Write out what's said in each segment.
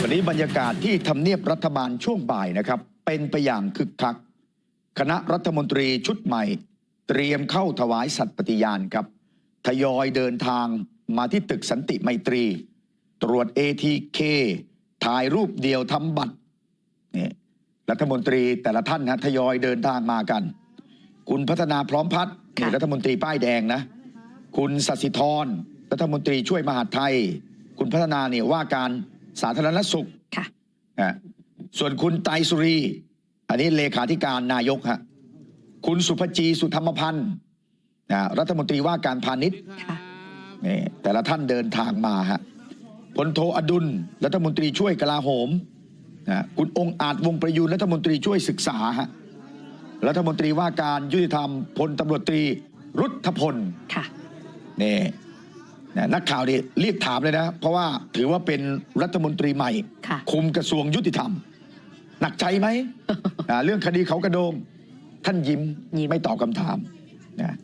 วันนี้บรรยากาศที่ทำเนียบรัฐบาลช่วงบ่ายนะครับ เป็นไปอย่างคึกคัก คณะรัฐมนตรีชุดใหม่ เตรียมเข้าถวายสัตย์ปฏิญาณครับ ทยอยเดินทางมาที่ตึกสันติไมตรี ตรวจ ATK ถ่ายรูปเดียวทำบัตรนี่รัฐมนตรีแต่ละท่านนะทยอยเดินทางมากัน คุณพัฒนาพร้อมพัฒน์นี่ค่ะรัฐมนตรีป้ายแดงนะ คุณสสิธรรัฐมนตรีช่วยมหาดไทย คุณพัฒนาเนี่ยว่าการ สาธารณสุขค่ะนะส่วนคุณไตรสุรี อันนี้เลขาธิการนายกฮะคุณสุภจีสุธรรมพันธ์นะรัฐมนตรีว่าการพาณิชย์ค่ะนี่แต่ละท่านเดินทางมาฮะพลโทอดุลรัฐมนตรีช่วยกลาโหมนะคุณองค์อาจวงประยูนรัฐมนตรีช่วยศึกษาฮะรัฐมนตรีว่าการยุติธรรมพลตำรวจตรีรุทธพลค่ะนี่ นะนักข่าวนี่รีบถามเลยนะ เพราะว่าถือว่าเป็นรัฐมนตรีใหม่ค่ะคุมกระทรวงยุติธรรม หนักใจไหมอ่าเรื่องคดีเขากระโดง ท่านยิ้มยิ้มไม่ตอบคำถามนะ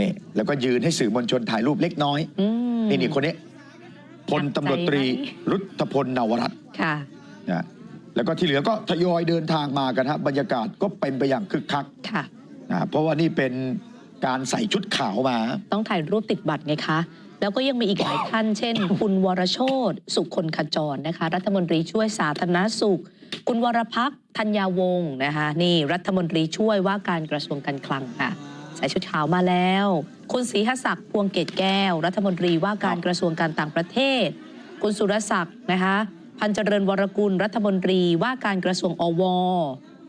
นี่แล้วก็ยืนให้สื่อมวลชนถ่ายรูปเล็กน้อยอืมนี่นี่คนนี้พลตำรวจตรีหนักใจไหมรุทธพลนวรัตน์ค่ะนะแล้วก็ที่เหลือก็ทยอยเดินทางมากันฮะบรรยากาศก็เป็นไปอย่างคึกคักค่ะนะเพราะว่านี่เป็น การใส่ชุดขาวมา ต้องถ่ายรูปติดบัตรไงคะ แล้วก็ยังมีอีกหลายท่าน เช่น คุณวรโชตสุคนขจรนะคะ รัฐมนตรีช่วยสาธารณสุข คุณวรพักษ์ธัญญาวงศ์นะคะนี่รัฐมนตรีช่วยว่าการกระทรวงการคลังค่ะใส่ชุดขาวมาแล้ว คุณศรีหศักดิ์พวงเกตแก้ว รัฐมนตรีว่าการกระทรวงการต่างประเทศ คุณสุรศักดิ์นะคะพันเจริญวรกุลรัฐมนตรีว่าการกระทรวงอว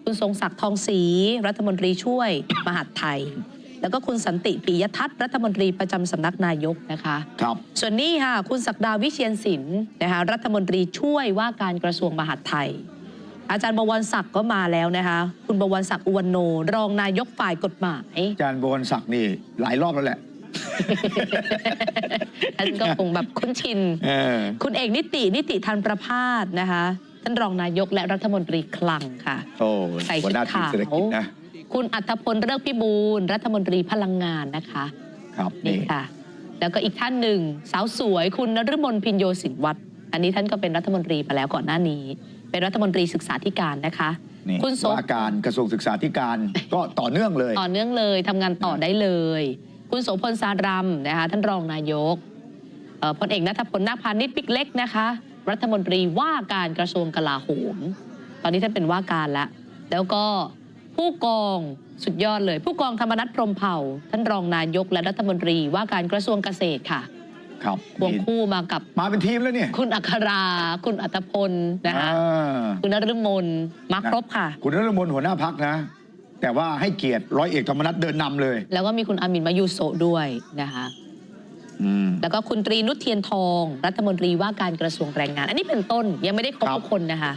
คุณทรงศักดิ์ทองศรีรัฐมนตรีช่วย มหาดไทย แล้วก็คุณสันติปิยทัศน์รัฐมนตรีประจำสำนักนายกนะคะครับส่วนนี้ค่ะคุณศักดาวิเชียนศิลป์นะคะรัฐมนตรีช่วยว่าการกระทรวงมหาดไทย อาจารย์บวรศักดิ์ก็มาแล้วนะคะคุณบวรศักดิ์อุวันโน รองนายกฝ่ายกฎหมาย อาจารย์บวรศักดิ์นี่หลายรอบแล้วแหละท่านก็คงแบบคุ้นชินเออคุณเอกนิตินิติทันประพาสนะคะ ท่านรองนายกและรัฐมนตรีคลังค่ะโอ้ใส่หัชุวดหน้าทีมขาว เศรษฐกิจนะคุณอัธพลเลิกพิบูลรัฐมนตรีพลังงานนะคะครับนี่นี่ค่ะ แล้วก็อีกท่านหนึ่ง สาวสวยคุณนฤมลพินโยสินวัตรอันนี้ท่านก็เป็นรัฐมนตรีมาแล้วก่อนหน้านี้ เป็นรัฐมนตรีศึกษาธิการนะคะนี่คุณโสว่าการกระทรวงศึกษาธิการก็ต่อเนื่องเลย ต่อเนื่องเลยทำงานต่อได้เลย คุณโสพลสารัมนะคะท่านรองนายกเอ่อพลเอกนัทพลนาคพาณิชย์ปิกเล็กนะคะ รัฐมนตรีว่าการกระทรวงกลาโหม ตอนนี้ท่านเป็นว่าการแล้ว แล้วก็ ผู้กองสุดยอดเลย ผู้กองธรรมนัฐพรหมเผ่า ท่านรองนายกและรัฐมนตรีว่าการกระทรวงเกษตรค่ะครับควงนี่คู่มากับมาเป็นทีมแล้วเนี่ย คุณอัครา คุณอัตพลนะคะอ่าคุณนฤมลมาครบค่ะ คุณนรมนหัวหน้าพักนะ แต่ว่าให้เกียรติร้อยเอกธรรมนัฐเดินนำเลย แล้วก็มีคุณอามินมายูโซะด้วยนะคะอืมแล้วก็คุณตรีนุชเทียนทอง รัฐมนตรีว่าการกระทรวงแรงงาน อันนี้เป็นต้นยังไม่ได้ครบครับทุกคนนะคะ